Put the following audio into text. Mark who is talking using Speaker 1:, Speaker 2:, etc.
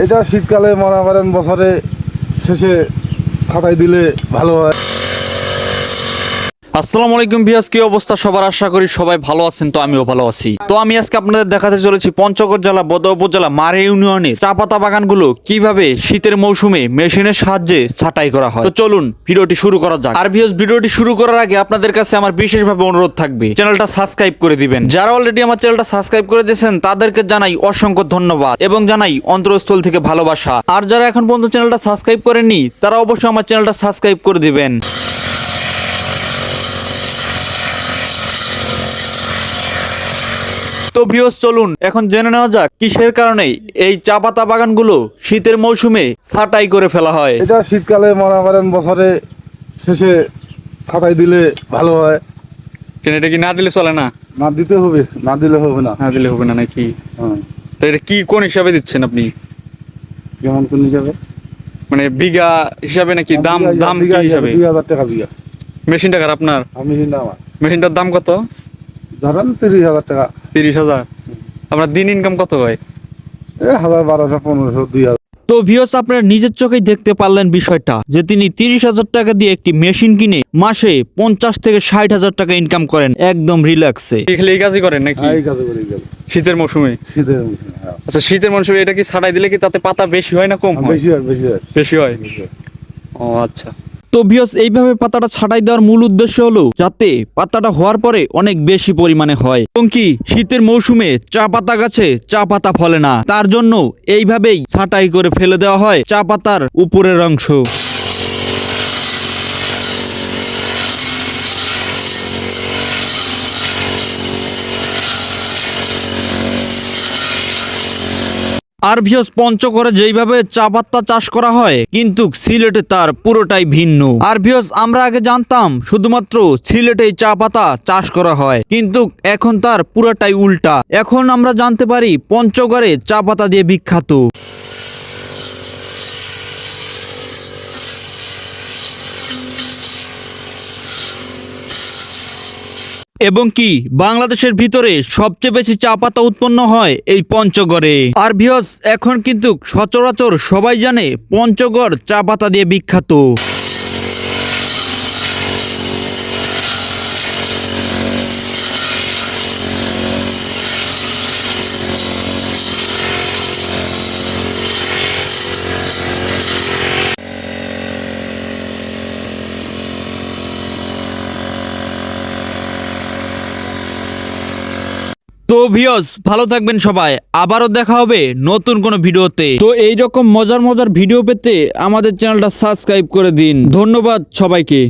Speaker 1: এটা শীতকালে মনে করেন বছরে শেষে ছাটাই দিলে ভালো হয়।
Speaker 2: আসসালামু আলাইকুম ভিয়াস কি অবস্থা? সবার আশা করি সবাই ভালো আছেন, তো আমিও ভালো আছি। তো আমি আজকে আপনাদের দেখাতে চলেছি পঞ্চগড় জেলা, বদর উপজেলা, মারে ইউনিয়নের চা পাতা বাগানগুলো কীভাবে শীতের মৌসুমে মেশিনের সাহায্যে ছাঁটাই করা হয়। তো চলুন ভিডিওটি শুরু করা যাক। আর ভিউস ভিডিওটি শুরু করার আগে আপনাদের কাছে আমার বিশেষভাবে অনুরোধ থাকবে, চ্যানেলটা সাবস্ক্রাইব করে দিবেন। যারা অলরেডি আমার চ্যানেলটা সাবস্ক্রাইব করে দিয়েছেন, তাদেরকে জানাই অসংখ্য ধন্যবাদ এবং জানাই অন্তরস্থল থেকে ভালোবাসা। আর যারা এখন পর্যন্ত চ্যানেলটা সাবস্ক্রাইব করেননি, তারা অবশ্যই আমার চ্যানেলটা সাবস্ক্রাইব করে দিবেন। তো ভিউস চলুন এখন জেনে নেওয়া যাক কিসের কারণে এই চা পাতা বাগানগুলো শীতের মৌসুমে ছাটাই করে ফেলা হয়।
Speaker 1: এটা শীতকালে মনে করেন বছরে শেষে ছাটাই দিলে ভালো হয়।
Speaker 2: কেন এটা কি না দিলে চলে না?
Speaker 1: না দিতে হবে না দিলে হবে না।
Speaker 2: না দিলে হবে না নাকি?
Speaker 1: হ্যাঁ।
Speaker 2: তো এটা কি কোন হিসাবে দিচ্ছেন আপনি?
Speaker 1: কেমন কোন হিসাবে?
Speaker 2: মানে বিঘা হিসাবে নাকি দাম দাম
Speaker 1: বিঘা
Speaker 2: কি হিসাবে
Speaker 1: দুই হাজার টাকা বিঘা।
Speaker 2: মেশিনটা কার আপনার
Speaker 1: আমি না আমার।
Speaker 2: মেশিনটার দাম কত?
Speaker 1: ধরেন তিরিশ হাজার টাকা।
Speaker 2: তিরিশ হাজার। আপনার দিন ইনকাম কত হয়?
Speaker 1: হাজার বারোশো পনেরোশো দুই হাজার।
Speaker 2: তো ভিওস আপনারা নিজের চোখেই দেখতে পারলেন বিষয়টা যে তিনি তিরিশ হাজার টাকা দিয়ে একটি মেশিন কিনে মাসে পঞ্চাশ থেকে ষাট হাজার টাকা ইনকাম করেন একদম রিল্যাক্সে এই কাজই করেন নাকি?
Speaker 1: এই কাজে করে
Speaker 2: শীতের মৌসুমে?
Speaker 1: শীতের মৌসুমে, হ্যাঁ।
Speaker 2: আচ্ছা শীতের মৌসুমে এটা কি ছাড়াই দিলে কি তাতে পাতা বেশি হয় না কম হয়
Speaker 1: বেশি হয়। বেশি হয়?
Speaker 2: বেশি হয়। ও আচ্ছা। তো ভিওস এইভাবে পাতাটা ছাটাই দেওয়ার মূল উদ্দেশ্য হলো যাতে পাতাটা হওয়ার পরে অনেক বেশি পরিমাণে হয় এবং কি শীতের মৌসুমে চা পাতা গাছে চা পাতা ফলে না। তার জন্য এইভাবেই ছাটাই করে ফেলে দেওয়া হয় চা পাতার উপরের অংশ। আর ভিওস পঞ্চগড়ে যেইভাবে চা পাতা চাষ করা হয়, কিন্তু সিলেটে তার পুরোটাই ভিন্ন। আর ভিওস আমরা আগে জানতাম, শুধুমাত্র সিলেটেই চা পাতা চাষ করা হয়, কিন্তু এখন তার পুরোটাই উল্টা। এখন আমরা জানতে পারি, পঞ্চগড়ে চা পাতা দিয়ে বিখ্যাত। এবং কি বাংলাদেশের ভিতরে সবচেয়ে বেশি চা পাতা উৎপন্ন হয় এই পঞ্চগড়ে? আর ভিওস এখন কিন্তু সচরাচর সবাই জানে পঞ্চগড় চা পাতা দিয়ে বিখ্যাত। তো ভিওস ভালো থাকবেন সবাই। আবারও দেখা হবে নতুন কোনো ভিডিওতে। তো এই রকম মজার মজার ভিডিও পেতে আমাদের চ্যানেলটা সাবস্ক্রাইব করে দিন। ধন্যবাদ সবাইকে।